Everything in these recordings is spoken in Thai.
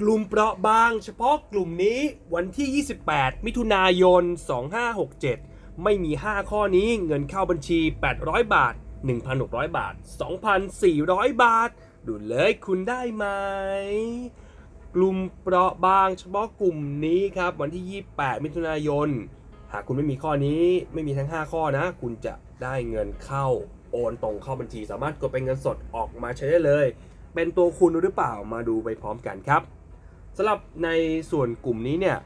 กลุ่มเปราะบาง เฉพาะกลุ่มนี้วันที่ 28 มิถุนายน 2567 ไม่มี 5 ข้อนี้เงินเข้าบัญชี 800 บาท 1,600 บาท 2,400 บาท ดูเลยคุณได้ไหม กลุ่มเปราะบาง เฉพาะกลุ่มนี้ครับ วันที่ 28 มิถุนายน หากคุณไม่มีข้อนี้ไม่มีทั้ง 5 ข้อนะ คุณจะได้เงินเข้าโอนตรงเข้าบัญชี สามารถกดเป็นเงินสดออกมาใช้ได้เลย เป็นตัวคุณหรือเปล่ามาดูไปพร้อมกันครับ สำหรับในส่วนกลุ่มนี้เนี่ย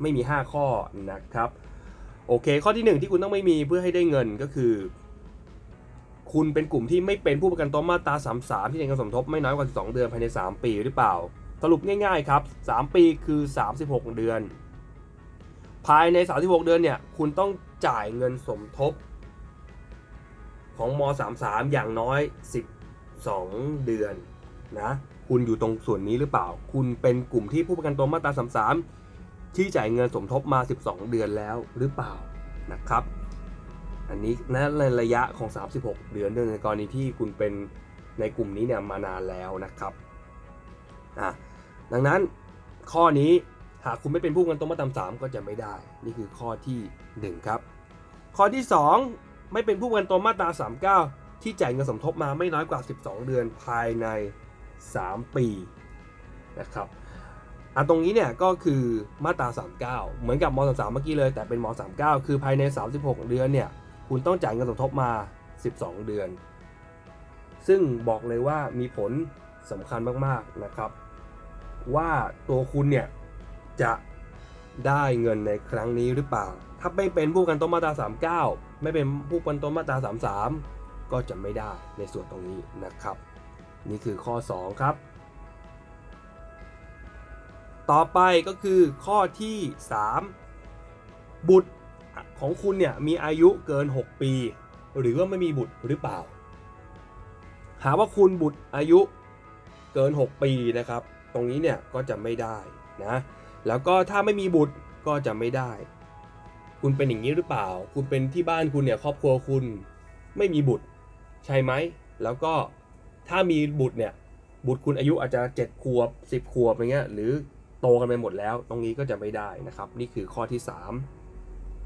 ไม่มี 5 ข้อนะครับโอเค ข้อที่ 1 ที่คุณต้องไม่มีเพื่อให้ได้เงินก็คือ คุณเป็นกลุ่มที่ไม่เป็นผู้ประกันตนมาตรา33 ที่ได้เงินสมทบไม่น้อยกว่า 12 เดือนภายใน 3 ปีหรือเปล่า สรุปง่ายๆครับ 3 ปีคือ 36 เดือน ภายใน 36 เดือนเนี่ยคุณต้องจ่ายเงินสมทบ ของม 33 อย่างน้อย 12 เดือนนะ คุณอยู่ตรงส่วนนี้หรือเปล่า คุณเป็นกลุ่มที่ผู้ประกันตนมาตรา33 ที่จ่ายเงินสมทบมา 12 เดือนแล้วหรือเปล่านะครับ อันนี้นะในระยะของ 36 เดือนด้วยในกรณีที่คุณเป็นในกลุ่มนี้เนี่ยมานานแล้วนะครับอะดังนั้นข้อนี้หากคุณไม่เป็นผู้ประกันตนมาตรา3ก็จะไม่ได้ นี่คือข้อที่ 1 ครับ ข้อที่ 2 ไม่เป็นผู้ประกันตนมาตรา39 ที่จ่ายเงินสมทบมาไม่น้อยกว่า 12 เดือนภายใน 3 ปีนะครับอันตรงนี้เนี่ยก็คือมาตรา 39 เหมือนกับม33เมื่อกี้เลย แต่เป็นม39 คือภายใน 36 เดือนเนี่ยคุณต้องจ่ายเงินสมทบมา 12 เดือน ซึ่งบอกเลยว่ามีผลสำคัญมากๆนะครับ ว่าตัวคุณเนี่ยจะได้เงินในครั้งนี้หรือเปล่า ถ้าไม่เป็นผู้กันตนมาตรา 39 ไม่เป็นผู้ประกันตนมาตรา 33 ก็จะไม่ได้ในส่วนตรงนี้นะครับ นี่คือข้อ 2 ครับ ต่อไปก็คือข้อที่ 3 บุตรของคุณเนี่ยมีอายุเกิน 6 ปี หรือว่าไม่มีบุตรหรือเปล่า หาว่าคุณบุตรอายุเกิน 6 ปีนะครับ ตรงนี้เนี่ยก็จะไม่ได้นะแล้วก็ถ้าไม่มีบุตรก็จะไม่ได้ คุณเป็นอย่างนี้หรือเปล่า คุณเป็นที่บ้านคุณเนี่ยครอบครัวคุณไม่มีบุตร ใช่ไหม แล้วก็ ถ้ามีบุตรเนี่ย บุตรคุณอายุอาจจะ7ขวบ10ขวบอย่างเงี้ย หรือโตกันไปหมดแล้ว ตรงนี้ก็จะไม่ได้นะครับ นี่คือข้อที่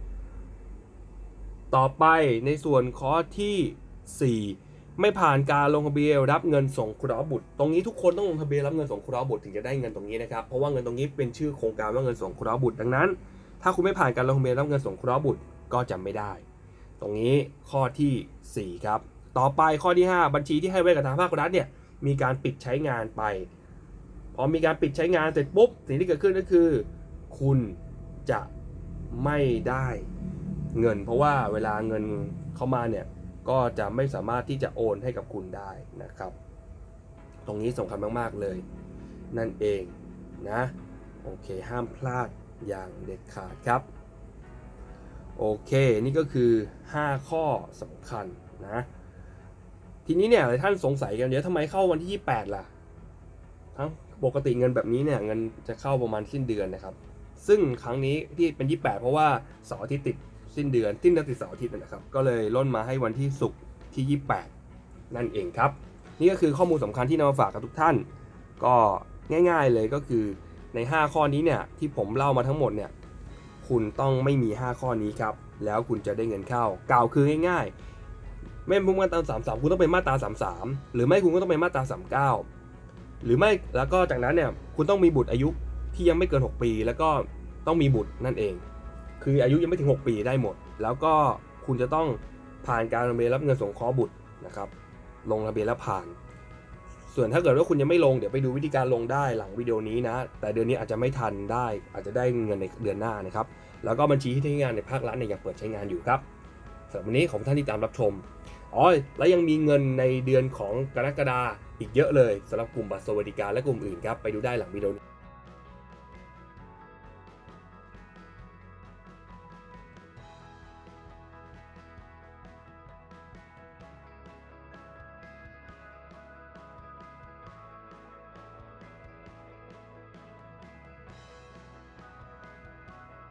3ต่อไปในส่วนข้อที่ 4 ไม่ผ่านการลงทะเบียนรับเงินสงเคราะห์บุตร ตรงนี้ทุกคนต้องลงทะเบียนรับเงินสงเคราะห์บุตรถึงจะได้เงินตรงนี้นะครับ เพราะว่าเงินตรงนี้เป็นชื่อโครงการว่าเงินสงเคราะห์บุตรดังนั้น ถ้าคุณไม่ผ่านการลงทะเบียนรับเงินสงเคราะห์บุตรก็จะไม่ได้ ตรงนี้ข้อทีสี่4 ครับ ต่อไปข้อที่ 5 บัญชีที่ให้ไว้กับทางภาครัฐเนี่ยมีการปิดใช้งานไปพอมีการปิดใช้งานเสร็จปุ๊บสิ่งที่เกิดขึ้นก็คือ คุณจะไม่ได้เงิน เพราะว่าเวลาเงินเข้ามาเนี่ยก็จะไม่สามารถที่จะโอนให้กับคุณได้นะครับ ตรงนี้สำคัญมากๆเลย นั่นเองนะโอเคห้ามพลาดอย่างเด็ดขาดครับ โอเค นี่ก็คือ 5 ข้อสำคัญนะ ทีนี้เนี่ยหลายท่านสงสัยกันเดี๋ยวทำไมเข้าวันที่ 28 ล่ะ ทั้งปกติเงินแบบนี้เนี่ยเงินจะเข้าประมาณสิ้นเดือนนะครับ ซึ่งครั้งนี้ที่เป็น 28 เพราะว่าเสาร์อาทิตย์ติดสิ้นเดือนสิ้นเดือนติดเสาร์อาทิตย์นะครับ ก็เลยล่นมาให้วันที่ศุกร์ที่ 28 นั่นเองครับ นี่ก็คือข้อมูลสำคัญที่นำมาฝากกับทุกท่าน ก็ง่าย ๆเลยก็คือใน 5 ข้อนี้เนี่ยที่ผมเล่ามาทั้งหมดเนี่ยคุณต้องไม่มี 5 ข้อนี้ครับแล้วคุณจะได้เงินเข้ากล่าวคือง่ายๆ ไม่เป็นมาตรา33คุณต้องเป็นมาตรา33หรือไม่คุณก็ต้องเป็นมาตรา39หรือไม่แล้วก็จากนั้นเนี่ยคุณต้องมีบุตรอายุที่ยังไม่เกิน 6 ปี แล้วก็ต้องมีบุตรนั่นเอง คืออายุยังไม่ถึง 6 ปีได้หมด แล้วก็คุณจะต้องผ่านการลงทะเบียนรับเงินสงเคราะห์บุตรนะครับ ลงทะเบียนแล้วผ่าน ส่วนถ้าเกิดว่าคุณยังไม่ลงเดี๋ยวไปดูวิธีการลงได้หลังวิดีโอนี้นะ แต่เดือนนี้อาจจะไม่ทันได้ อาจจะได้เงินในเดือนหน้านะครับ แล้วก็บัญชีที่ใช้งานในภาครัฐเนี่ยยังเปิดใช้งานอยู่ครับ สำหรับวันนี้ขอบท่านที่ตามรับชมอ๋อและยังมีเงินในเดือนของกรกฎาอีกเยอะเลยสำหรับกลุ่มบัตรสวัสดิการและกลุ่มอื่นครับไปดูได้หลังวิดีโอ